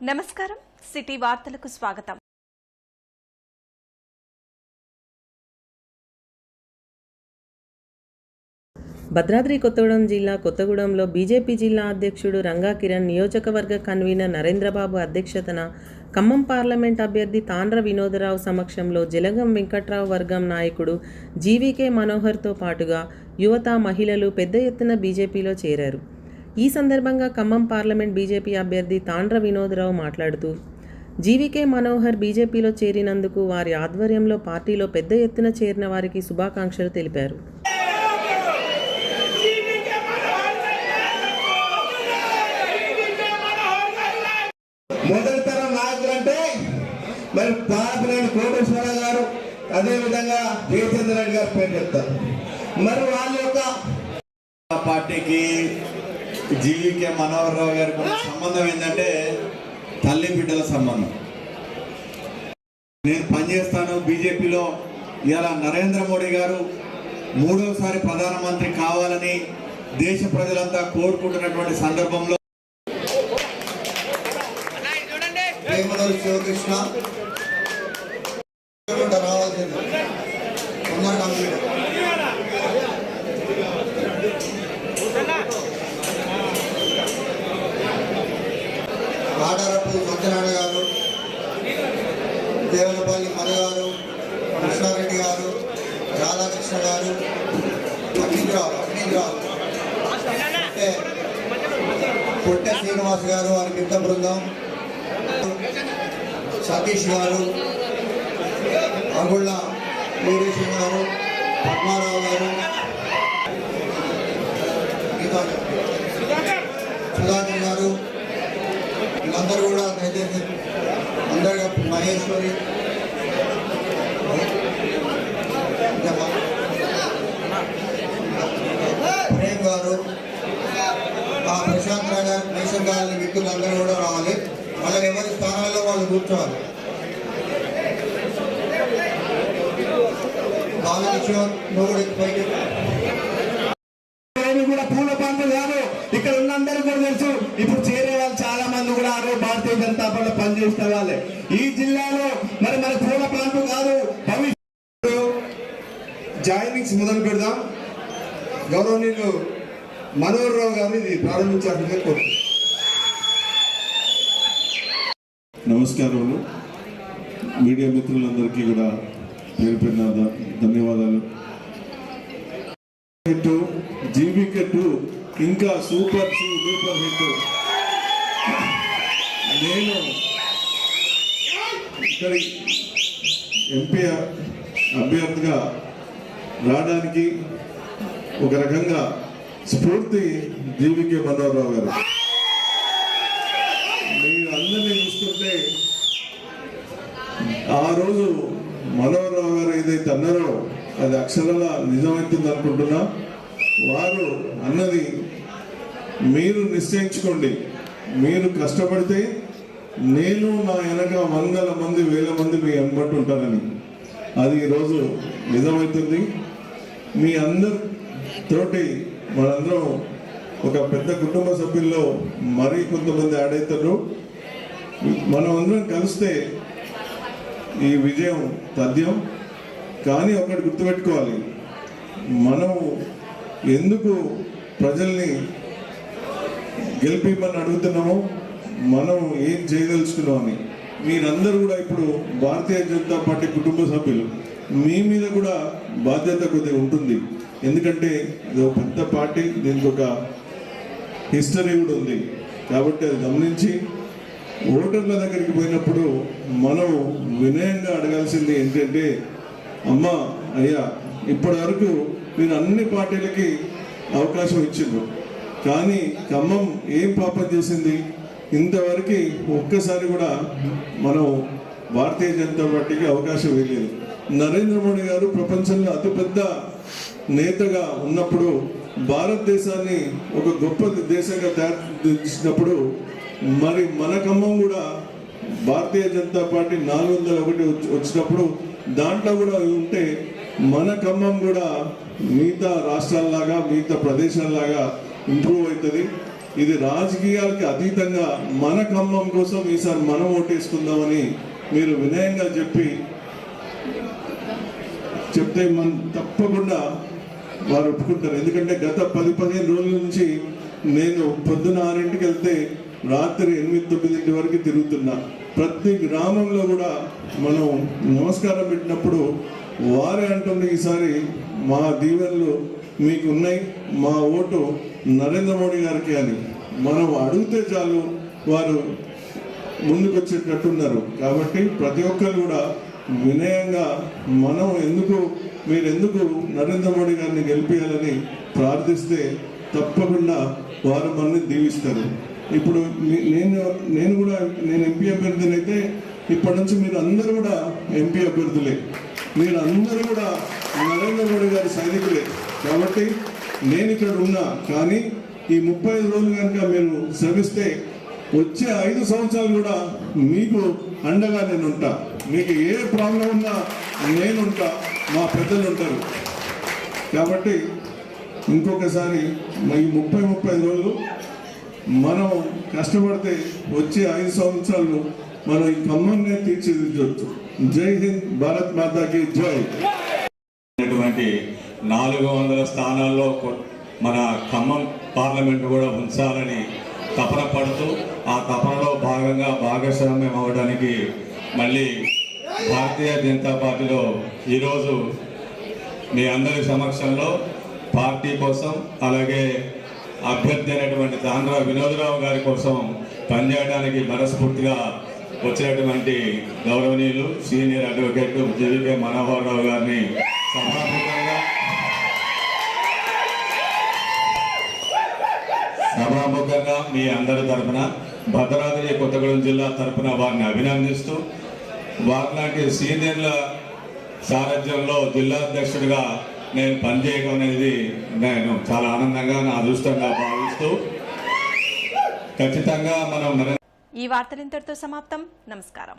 నమస్కారం. సిటీ వార్తలకు స్వాగతం. భద్రాద్రి కొత్తగూడెం జిల్లా కొత్తగూడెంలో బీజేపీ జిల్లా అధ్యక్షుడు రంగా కిరణ్ నియోజకవర్గ కన్వీనర్ నరేంద్రబాబు అధ్యక్షతన ఖమ్మం పార్లమెంట్ అభ్యర్థి తాండ్ర వినోదరావు సమక్షంలో జలగం వెంకట్రావు వర్గం నాయకుడు జీవీకే మనోహర్తో పాటుగా యువత మహిళలు పెద్ద ఎత్తున బీజేపీలో చేరారు. ఈ సందర్భంగా ఖమ్మం పార్లమెంట్ బీజేపీ అభ్యర్థి తాండ్ర వినోదరావు మాట్లాడుతూ జీవీకే మనోహర్ బీజేపీలో చేరినందుకు వారి ఆధ్వర్యంలో పార్టీలో పెద్ద ఎత్తున చేరిన వారికి శుభాకాంక్షలు తెలిపారు. మొదటి తరం మరి పాపినేని కోటేశ్వర గారు అదే విధంగా జయచంద్ర రెడ్డి గారు పేరు చెప్తారు. మరి వాళ్ళ యొక్క పార్టీకి జీవికే మనోహర్ రావు గారికి సంబంధం ఏంటంటే తల్లి బిడ్డల సంబంధం. నేను పనిచేస్తాను బీజేపీలో. ఇలా నరేంద్ర మోడీ గారు మూడోసారి ప్రధానమంత్రి కావాలని దేశ ప్రజలంతా కోరుకుంటున్నటువంటి సందర్భంలో శివకృష్ణ. రాధాకృష్ణ గారు అగ్నిరావు అగ్నిరావు అంటే పొట్టె శ్రీనివాస్ గారు వారి మిత్ర బృందం. సతీష్ గారు. అగుళ్ళ వీరేశ్వర గారు పద్మారావు గారు. సుధాకర్ గారు. వీళ్ళందరూ కూడా దయచేసి అందరిగా మహేశ్వరి ఇంకా మా- ప్రేమ్ గారు ఆ ప్రశాంత్ రావు గారు నేషన్ గారి వ్యక్తులందరూ కూడా రావాలి. వాళ్ళని ఎవరి స్థానాల్లో వాళ్ళు కూర్చోవాలి. బాలకిషోర్ నువ్వు ఇక్కడ పైకి. కూడా పూల పంపు కాదు ఇక్కడ ఉన్న అందరూ కూడా తెలుసు ఇప్పుడు చేరే వాళ్ళు చాలా మంది కూడా ఆరో భారతీయ జనతా పార్టీ పనిచేసిన వాళ్ళే. ఈ జిల్లాలో మరి మన పూల పంపు కాదు భవిష్యత్తు. జాయినింగ్స్ మొదలు పెడదాం. గౌరవనీయులు మనోహర్ రావు గారు ఇది ప్రారంభించాలని కోరుతున్నాను నమస్కారములు. మీడియా మిత్రులందరికీ కూడా పేరు పేరున ధన్యవాదాలు. హిట్ టూ ఇంకా సూపర్ సూపర్ హిట్. నేను ఇక్కడి ఎంపీ అభ్యర్థిగా రావడానికి ఒక రకంగా స్ఫూర్తి జీవికే మనోహరరావు గారు. ఆ రోజు మనోహరరావు గారు ఏదైతే అన్నారో అది అక్షరాల నిజమవుతుంది అనుకుంటున్నా. వారు అన్నది మీరు నిశ్చయించుకోండి. మీరు కష్టపడితే నేను నా వెనక వందల మంది వేల మంది మీ వెంబడి ఉంటారని. అది ఈరోజు నిజమవుతుంది మీ అందరి తోటి మనందరం ఒక పెద్ద కుటుంబ సభ్యుల్లో మరీ కొంతమంది యాడ్ మనం అందరం కలిస్తే ఈ విజయం తథ్యం కానీ ఒకటి గుర్తుపెట్టుకోవాలి. మనం ఎందుకు ప్రజల్ని గెలిపిమని అడుగుతున్నామో మనం ఏం చేయదలుచుకున్నాం అని. మీరందరూ కూడా ఇప్పుడు భారతీయ జనతా పార్టీ కుటుంబ సభ్యులు మీ మీద కూడా బాధ్యత కొద్దిగా ఉంటుంది. ఎందుకంటే ఇది ఒక పెద్ద పార్టీ దీనికి ఒక హిస్టరీ కూడా ఉంది. కాబట్టి అది గమనించి ఓటర్ల దగ్గరికి పోయినప్పుడు మనం వినయంగా అడగాల్సింది ఏంటంటే అమ్మా అయ్యా ఇప్పటి వరకు నేను అన్ని పార్టీలకి అవకాశం ఇచ్చిండ్రు. కానీ ఖమ్మం ఏం పాపం చేసింది? ఇంతవరకు ఒక్కసారి కూడా మనం భారతీయ జనతా పార్టీకి అవకాశం వేయలేదు నరేంద్ర మోడీ గారు ప్రపంచంలో అతిపెద్ద నేతగా ఉన్నప్పుడు భారతదేశాన్ని ఒక గొప్ప దేశంగా తయారు చేసినప్పుడు మరి మన ఖమ్మం కూడా భారతీయ జనతా పార్టీ నాలుగు వందల ఒకటి వచ్చి- వచ్చినప్పుడు దాంట్లో కూడా ఉంటే మన ఖమ్మం కూడా మిగతా రాష్ట్రాల్లాగా మిగతా ప్రదేశాల్లాగా ఇంప్రూవ్ అవుతుంది. ఇది రాజకీయాలకి అతీతంగా మన ఖమ్మం కోసం ఈసారి మనం ఓటేసుకుందామని మీరు వినయంగా చెప్పి చెప్తే మనం తప్పకుండా వారు ఒప్పుకుంటారు. ఎందుకంటే గత పది పదిహేను రోజుల నుంచి నేను పొద్దున ఆరింటికి వెళ్తే రాత్రి ఎనిమిది తొమ్మిదింటి వరకు తిరుగుతున్నా ప్రతి గ్రామంలో కూడా మనం నమస్కారం పెట్టినప్పుడు వారే అంటుంది ఈసారి మా దీవెనలు మీకు ఉన్నాయి మా ఓటు నరేంద్ర మోడీ గారికి అని. మనం అడిగితే చాలు వారు ముందుకు వచ్చేటట్టున్నారు కాబట్టి ప్రతి ఒక్కరు కూడా వినయంగా మనం ఎందుకు మీరు ఎందుకు నరేంద్ర మోడీ గారిని గెలిపించాలని ప్రార్థిస్తే తప్పకుండా వారు మనల్ని దీవిస్తారు. ఇప్పుడు నేను నేను కూడా నేను ఎంపీ అభ్యర్థిని అయితే ఇప్పటి నుంచి మీరు అందరూ కూడా ఎంపీ అభ్యర్థులే. మీరు అందరూ కూడా నరేంద్ర మోడీ గారి సైనికులే. కాబట్టి నేను ఇక్కడ ఉన్నా కానీ ఈ ముప్పై ఐదు రోజులు కనుక మీరు శ్రమిస్తే వచ్చే ఐదు సంవత్సరాలు కూడా మీకు అండగా నేను ఉంటా. మీకు ఏ ప్రాబ్లం ఉన్నా నేను ఉంటా. మా పెద్దలు ఉంటారు. కాబట్టి ఇంకొకసారి ఈ ముప్పై ముప్పై రోజులు మనం కష్టపడితే వచ్చే ఐదు సంవత్సరాలు మనం ఈ ఖమ్మంగా తీర్చిదిద్దొచ్చు. జై హింద్ భారత్ మాతాకి జై. ఉన్నటువంటి నాలుగు వందల స్థానాల్లో కొ- మన ఖమ్మం పార్లమెంట్ కూడా ఉంచాలని తపన పడుతూ ఆ తపనలో భాగంగా భాగస్వామ్యం అవ్వడానికి మళ్ళీ భారతీయ జనతా పార్టీలో ఈరోజు మీ అందరి సమక్షంలో పార్టీ కోసం అలాగే అభ్యర్థి అయినటువంటి తాండ్ర వినోదరావు గారి కోసం పనిచేయడానికి మనస్ఫూర్తిగా వచ్చినటువంటి గౌరవనీయులు సీనియర్ అడ్వకేట్ జీవికే మనోహర్ రావు గారిని సభాముఖంగా సభాముఖంగా మీ అందరి తరపున భద్రాద్రి కొత్తగూడెం జిల్లా తరపున వారిని అభినందిస్తూ వారిలాంటి సీనియర్ల సారథ్యంలో జిల్లా అధ్యక్షుడిగా నేను పనిచేయడం అనేది నేను చాలా ఆనందంగా నా అదృష్టంగా భావిస్తూ ఖచ్చితంగా మనం ఈ వార్తలు ఇంతటితో సమాప్తం. నమస్కారం.